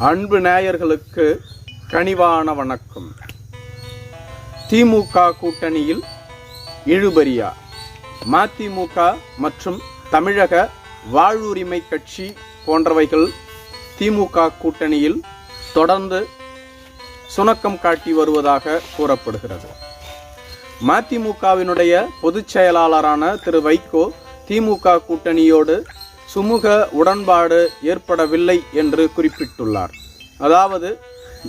அன்பு நேயர்களுக்கு கனிவான வணக்கம். திமுக கூட்டணியில் இழுபறியா? மதிமுக மற்றும் தமிழக வாழ்வுரிமை கட்சி போன்றவைகள் திமுக கூட்டணியில் தொடர்ந்து சுணக்கம் காட்டி வருவதாக கூறப்படுகிறது. மதிமுகவினுடைய பொதுச் செயலாளரான திரு வைகோ திமுக கூட்டணியோடு சுமூக உடன்பாடு ஏற்படவில்லை என்று குறிப்பிட்டுள்ளார். அதாவது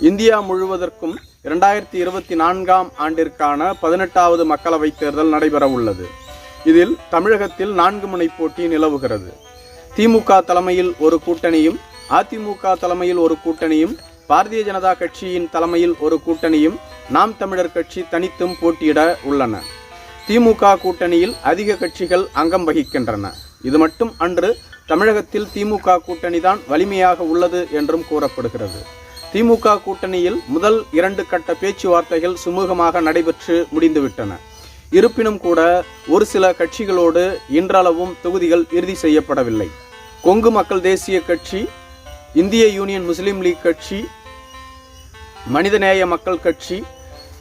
இந்தியா முழுவதற்கும் இரண்டாயிரத்தி இருபத்தி நான்காம் ஆண்டிற்கான பதினெட்டாவது மக்களவைத் தேர்தல் நடைபெற உள்ளது. இதில் தமிழகத்தில் நான்கு முனை போட்டி நிலவுகிறது. திமுக தலைமையில் ஒரு கூட்டணியும் அதிமுக தலைமையில் ஒரு கூட்டணியும் பாரதிய ஜனதா கட்சியின் தலைமையில் ஒரு கூட்டணியும் நாம் தமிழர் கட்சி தனித்தும் போட்டியிட உள்ளன. திமுக கூட்டணியில் அதிக கட்சிகள் அங்கம் வகிக்கின்றன. இது மட்டும் அன்று தமிழகத்தில் திமுக கூட்டணிதான் வலிமையாக உள்ளது என்றும் கூறப்படுகிறது. திமுக கூட்டணியில் முதல் இரண்டு கட்ட பேச்சுவார்த்தைகள் சுமூகமாக நடைபெற்று முடிந்துவிட்டன. இருப்பினும் கூட ஒரு சில கட்சிகளோடு இன்றளவும் தொகுதிகள் இறுதி செய்யப்படவில்லை. கொங்கு மக்கள் தேசிய கட்சி இந்திய யூனியன் முஸ்லீம் லீக் கட்சி மனிதநேய மக்கள் கட்சி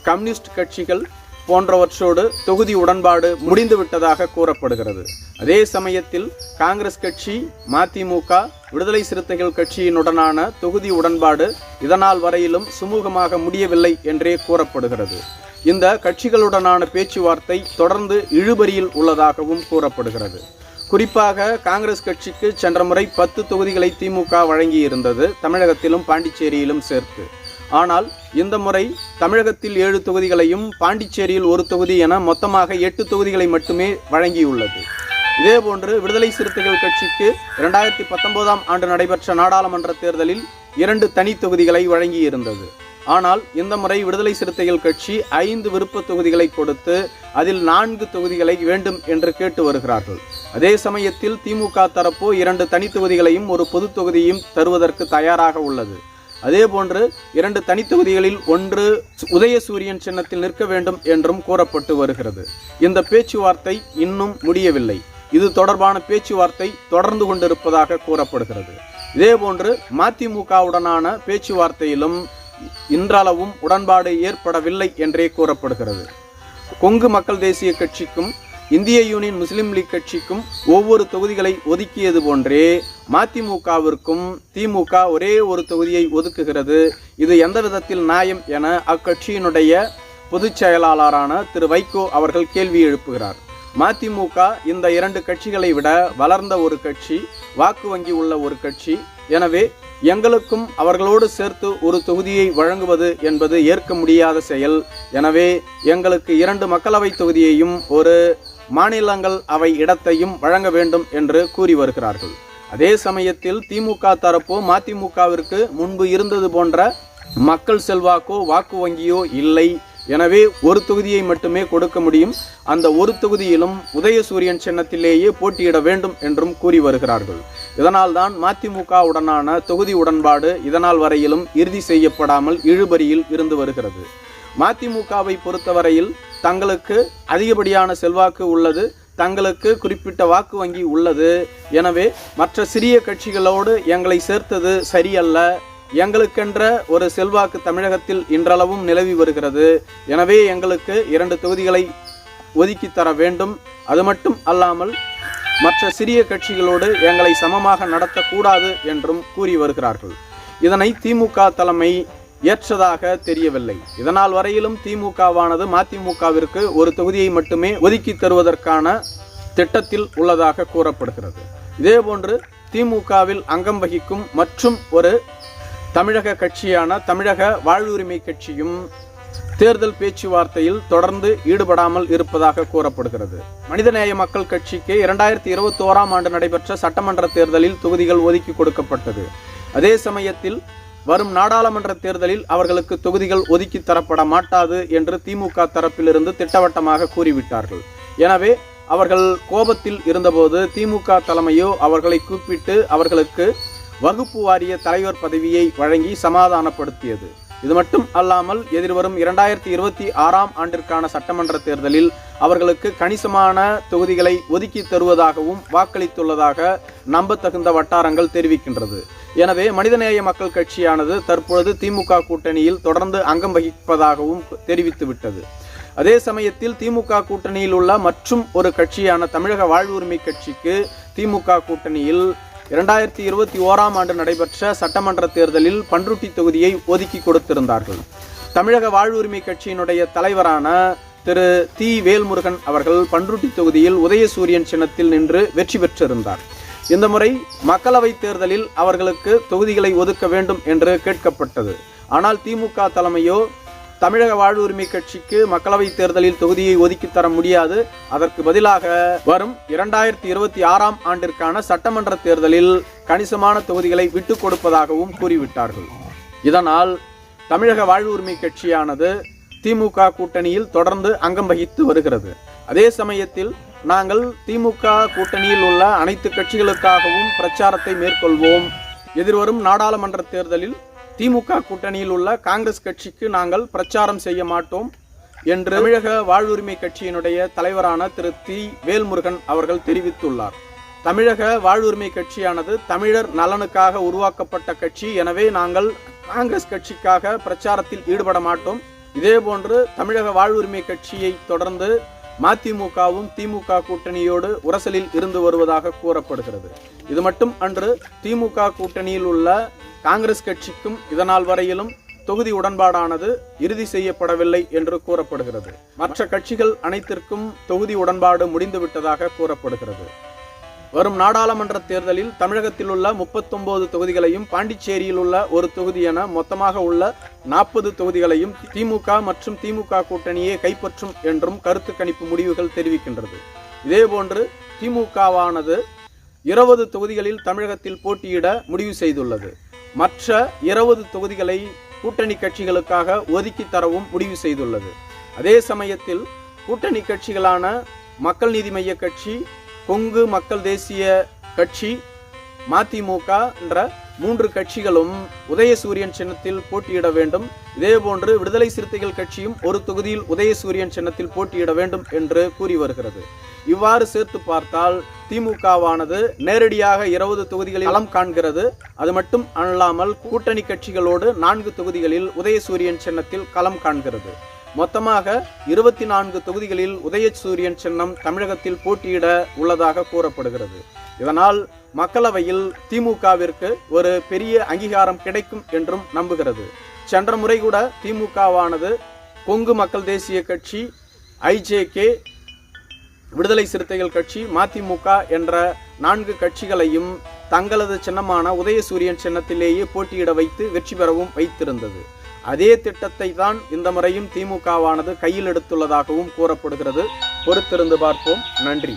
கம்யூனிஸ்ட் கட்சிகள் போன்றவற்றோடு தொகுதி உடன்பாடு முடிந்துவிட்டதாக கூறப்படுகிறது. அதே சமயத்தில் காங்கிரஸ் கட்சி மதிமுக விடுதலை சிறுத்தைகள் கட்சியினுடனான தொகுதி உடன்பாடு இதனால் வரையிலும் சுமூகமாக முடியவில்லை என்றே கூறப்படுகிறது. இந்த கட்சிகளுடனான பேச்சுவார்த்தை தொடர்ந்து இழுபறியில் உள்ளதாகவும் கூறப்படுகிறது. குறிப்பாக காங்கிரஸ் கட்சிக்கு சென்ற முறை பத்து தொகுதிகளை திமுக வழங்கியிருந்தது தமிழகத்திலும் பாண்டிச்சேரியிலும் சேர்த்து. ஆனால் இந்த முறை தமிழகத்தில் ஏழு தொகுதிகளையும் பாண்டிச்சேரியில் ஒரு தொகுதி என மொத்தமாக எட்டு தொகுதிகளை மட்டுமே வழங்கியுள்ளது. இதேபோன்று விடுதலை சிறுத்தைகள் கட்சிக்கு இரண்டாயிரத்தி பத்தொன்பதாம் ஆண்டு நடைபெற்ற நாடாளுமன்ற தேர்தலில் இரண்டு தனி தொகுதிகளை வழங்கியிருந்தது. ஆனால் இந்த முறை விடுதலை சிறுத்தைகள் கட்சி ஐந்து விருப்ப தொகுதிகளை கொடுத்து அதில் நான்கு தொகுதிகளை வேண்டும் என்று கேட்டு வருகிறார்கள். அதே சமயத்தில் திமுக தரப்பு இரண்டு தனி தொகுதிகளையும் ஒரு பொது தொகுதியும் தருவதற்கு தயாராக உள்ளது. அதே போன்று இரண்டு தனித்தொகுதிகளில் ஒன்று உதயசூரியன் சின்னத்தில் நிற்க வேண்டும் என்றும் கூறப்பட்டு வருகிறது. இந்த பேச்சுவார்த்தை இன்னும் முடியவில்லை. இது தொடர்பான பேச்சுவார்த்தை தொடர்ந்து கொண்டிருப்பதாக கூறப்படுகிறது. இதேபோன்று மதிமுகவுடனான பேச்சுவார்த்தையிலும் இன்றளவும் உடன்பாடு ஏற்படவில்லை என்றே கூறப்படுகிறது. கொங்கு மக்கள் தேசிய கட்சிக்கும் இந்திய யூனியன் முஸ்லீம் லீக் கட்சிக்கும் ஒவ்வொரு தொகுதிகளை ஒதுக்கியது போன்றே மதிமுகவிற்கும் திமுக ஒரே ஒரு தொகுதியை ஒதுக்குகிறது. இது எந்த விதத்தில் நியாயம் என அக்கட்சியினுடைய பொதுச் செயலாளரான திரு வைகோ அவர்கள் கேள்வி எழுப்புகிறார். மதிமுக இந்த இரண்டு கட்சிகளை விட வளர்ந்த ஒரு கட்சி வாக்கு வங்கி உள்ள ஒரு கட்சி. எனவே எங்களுக்கும் அவர்களோடு சேர்த்து ஒரு தொகுதியை வழங்குவது என்பது ஏற்க முடியாத செயல். எனவே எங்களுக்கு இரண்டு மக்களவை தொகுதியையும் ஒரு மாநிலங்கள் அவை இடத்தையும் வழங்க வேண்டும் என்று கூறி வருகிறார்கள். அதே சமயத்தில் திமுக தரப்போ மதிமுகவிற்கு முன்பு இருந்தது போன்ற மக்கள் செல்வாக்கோ வாக்கு வங்கியோ இல்லை. எனவே ஒரு தொகுதியை மட்டுமே கொடுக்க முடியும். அந்த ஒரு தொகுதியிலும் உதயசூரியன் சின்னத்திலேயே போட்டியிட வேண்டும் என்றும் கூறி வருகிறார்கள். இதனால்தான் மதிமுகவுடனான தொகுதி உடன்பாடு இதனால் வரையிலும் இறுதி செய்யப்படாமல் இழுபறியில் இருந்து வருகிறது. மதிமுகவை பொறுத்தவரையில் தங்களுக்கு அதிகப்படியான செல்வாக்கு உள்ளது தங்களுக்கு குறிப்பிட்ட வாக்கு வங்கி உள்ளது. எனவே மற்ற சிறிய கட்சிகளோடு எங்களை சேர்த்தது சரியல்ல. எங்களுக்கென்ற ஒரு செல்வாக்கு தமிழகத்தில் இன்றளவும் நிலவி வருகிறது. எனவே எங்களுக்கு இரண்டு தொகுதிகளை ஒதுக்கி தர வேண்டும். அது மட்டும் அல்லாமல் மற்ற சிறிய கட்சிகளோடு எங்களை சமமாக நடத்தக்கூடாது என்றும் கூறி வருகிறார்கள். இதனை திமுக தலைமை ஏற்றதாக தெரியவில்லை. இதனால் வரையிலும் திமுகவானது மதிமுகவிற்கு ஒரு தொகுதியை மட்டுமே ஒதுக்கி தருவதற்கான திட்டத்தில் உள்ளதாக கூறப்படுகிறது. இதேபோன்று திமுகவில் அங்கம் வகிக்கும் மற்றும் ஒரு தமிழக கட்சியான தமிழக வாழ்வுரிமை கட்சியும் தேர்தல் பேச்சுவார்த்தையில் தொடர்ந்து ஈடுபடாமல் இருப்பதாக கூறப்படுகிறது. மனிதநேய மக்கள் கட்சிக்கு இரண்டாயிரத்தி இருபத்தி ஓராம் ஆண்டு நடைபெற்ற சட்டமன்ற தேர்தலில் தொகுதிகள் ஒதுக்கி கொடுக்கப்பட்டது. அதே சமயத்தில் வரும் நாடாளுமன்ற தேர்தலில் அவர்களுக்கு தொகுதிகள் ஒதுக்கி தரப்பட மாட்டாது என்று திமுக தரப்பிலிருந்து திட்டவட்டமாக கூறிவிட்டார்கள். எனவே அவர்கள் கோபத்தில் இருந்தபோது திமுக தலைமையோ அவர்களை கூப்பிட்டு அவர்களுக்கு வகுப்பு வாரிய தலைவர் பதவியை வழங்கி சமாதானப்படுத்தியது. இது மட்டும் அல்லாமல் எதிர்வரும் இரண்டாயிரத்தி இருபத்தி ஆறாம் ஆண்டிற்கான சட்டமன்ற தேர்தலில் அவர்களுக்கு கணிசமான தொகுதிகளை ஒதுக்கி தருவதாகவும் வாக்களித்துள்ளதாக நம்பத்தகுந்த வட்டாரங்கள் தெரிவிக்கின்றது. எனவே மனிதநேய மக்கள் கட்சியானது தற்பொழுது திமுக கூட்டணியில் தொடர்ந்து அங்கம் வகிப்பதாகவும் தெரிவித்துவிட்டது. அதே சமயத்தில் திமுக கூட்டணியில் உள்ள மற்றும் ஒரு கட்சியான தமிழக வாழ்வுரிமை கட்சிக்கு திமுக கூட்டணியில் இரண்டாயிரத்தி இருபத்தி ஓராம் ஆண்டு நடைபெற்ற சட்டமன்ற தேர்தலில் பன்ருட்டி தொகுதியை ஒதுக்கி கொடுத்திருந்தார்கள். தமிழக வாழ்வுரிமை கட்சியினுடைய தலைவரான திரு. தி. வேல்முருகன் அவர்கள் பன்ருட்டி தொகுதியில் உதயசூரியன் சின்னத்தில் நின்று வெற்றி பெற்றிருந்தார். இந்த முறை மக்களவைத் தேர்தலில் அவர்களுக்கு தொகுதிகளை ஒதுக்க வேண்டும் என்று கேட்கப்பட்டது. ஆனால் திமுக தலைமையோ தமிழக வாழ்வுரிமை கட்சிக்கு மக்களவைத் தேர்தலில் தொகுதியை ஒதுக்கி தர முடியாது. அதற்கு பதிலாக வரும் இரண்டாயிரத்தி இருபத்தி ஆறாம் ஆண்டிற்கான சட்டமன்ற தேர்தலில் கணிசமான தொகுதிகளை விட்டுக் கொடுப்பதாகவும் கூறிவிட்டார்கள். இதனால் தமிழக வாழ்வுரிமை கட்சியானது திமுக கூட்டணியில் தொடர்ந்து அங்கம் வகித்து வருகிறது. அதே சமயத்தில் நாங்கள் திமுக கூட்டணியில் உள்ள அனைத்து கட்சிகளுக்காகவும் பிரச்சாரத்தை மேற்கொள்வோம். எதிர்வரும் நாடாளுமன்ற தேர்தலில் திமுக கூட்டணியில் உள்ள காங்கிரஸ் கட்சிக்கு நாங்கள் பிரச்சாரம் செய்ய மாட்டோம் என்று தமிழக வாழ்வுரிமை கட்சியினுடைய தலைவரான திரு தி. வேல்முருகன் அவர்கள் தெரிவித்துள்ளார். தமிழக வாழ்வுரிமை கட்சியானது தமிழர் நலனுக்காக உருவாக்கப்பட்ட கட்சி. எனவே நாங்கள் காங்கிரஸ் கட்சிக்காக பிரச்சாரத்தில் ஈடுபட மாட்டோம். இதேபோன்று தமிழக வாழ்வுரிமை கட்சியை தொடர்ந்து மதிமுகவும் திமுக கூட்டணியோடு உரசலில் இருந்து வருவதாக கூறப்படுகிறது. இது மட்டும் அன்று திமுக கூட்டணியில் உள்ள காங்கிரஸ் கட்சிக்கும் இதனால் வரையிலும் தொகுதி உடன்பாடானது இறுதி செய்யப்படவில்லை என்று கூறப்படுகிறது. மற்ற கட்சிகள் அனைத்திற்கும் தொகுதி உடன்பாடு முடிந்துவிட்டதாக கூறப்படுகிறது. வரும் நாடாளுமன்ற தேர்தலில் தமிழகத்தில் உள்ள முப்பத்தொன்பது தொகுதிகளையும் பாண்டிச்சேரியில் உள்ள ஒரு தொகுதி என மொத்தமாக உள்ள நாற்பது தொகுதிகளையும் திமுக மற்றும் திமுக கூட்டணியே கைப்பற்றும் என்றும் கருத்து கணிப்பு முடிவுகள் தெரிவிக்கின்றது. இதேபோன்று திமுகவானது இருபது தொகுதிகளில் தமிழகத்தில் போட்டியிட முடிவு செய்துள்ளது. மற்ற இருபது தொகுதிகளை கூட்டணி கட்சிகளுக்காக ஒதுக்கி தரவும் முடிவு செய்துள்ளது. அதே சமயத்தில் கூட்டணி கட்சிகளான மக்கள் நீதி மைய கட்சி கொங்கு மக்கள் தேசிய கட்சி மதிமுக என்ற மூன்று கட்சிகளும் உதயசூரியன் சின்னத்தில் போட்டியிட வேண்டும். இதேபோன்று விடுதலை சிறுத்தைகள் கட்சியும் ஒரு தொகுதியில் உதயசூரியன் சின்னத்தில் போட்டியிட வேண்டும் என்று கூறி வருகிறது. இவ்வாறு சேர்த்து பார்த்தால் திமுகவானது நேரடியாக இருபது தொகுதிகளில் களம் காண்கிறது. அது மட்டும் அல்லாமல் கூட்டணி கட்சிகளோடு நான்கு தொகுதிகளில் உதயசூரியன் சின்னத்தில் களம் காண்கிறது. மொத்தமாக இருபத்தி நான்கு தொகுதிகளில் உதயசூரியன் சின்னம் தமிழகத்தில் போட்டியிட உள்ளதாக கூறப்படுகிறது. இதனால் மக்களவையில் திமுகவிற்கு ஒரு பெரிய அங்கீகாரம் கிடைக்கும் என்றும் நம்புகிறது. சென்ற முறை கூட திமுகவானது கொங்கு மக்கள் தேசிய கட்சி ஐஜேகே விடுதலை சிறுத்தைகள் கட்சி மதிமுக என்ற நான்கு கட்சிகளையும் தங்களது சின்னமான உதயசூரியன் சின்னத்திலேயே போட்டியிட வைத்து வெற்றி பெறவும் வைத்திருந்தது. அதே திட்டத்தை தான் இந்த முறையும் திமுகவானது கையில் எடுத்துள்ளதாகவும் கூறப்படுகிறது. பொறுத்திருந்து பார்ப்போம். நன்றி.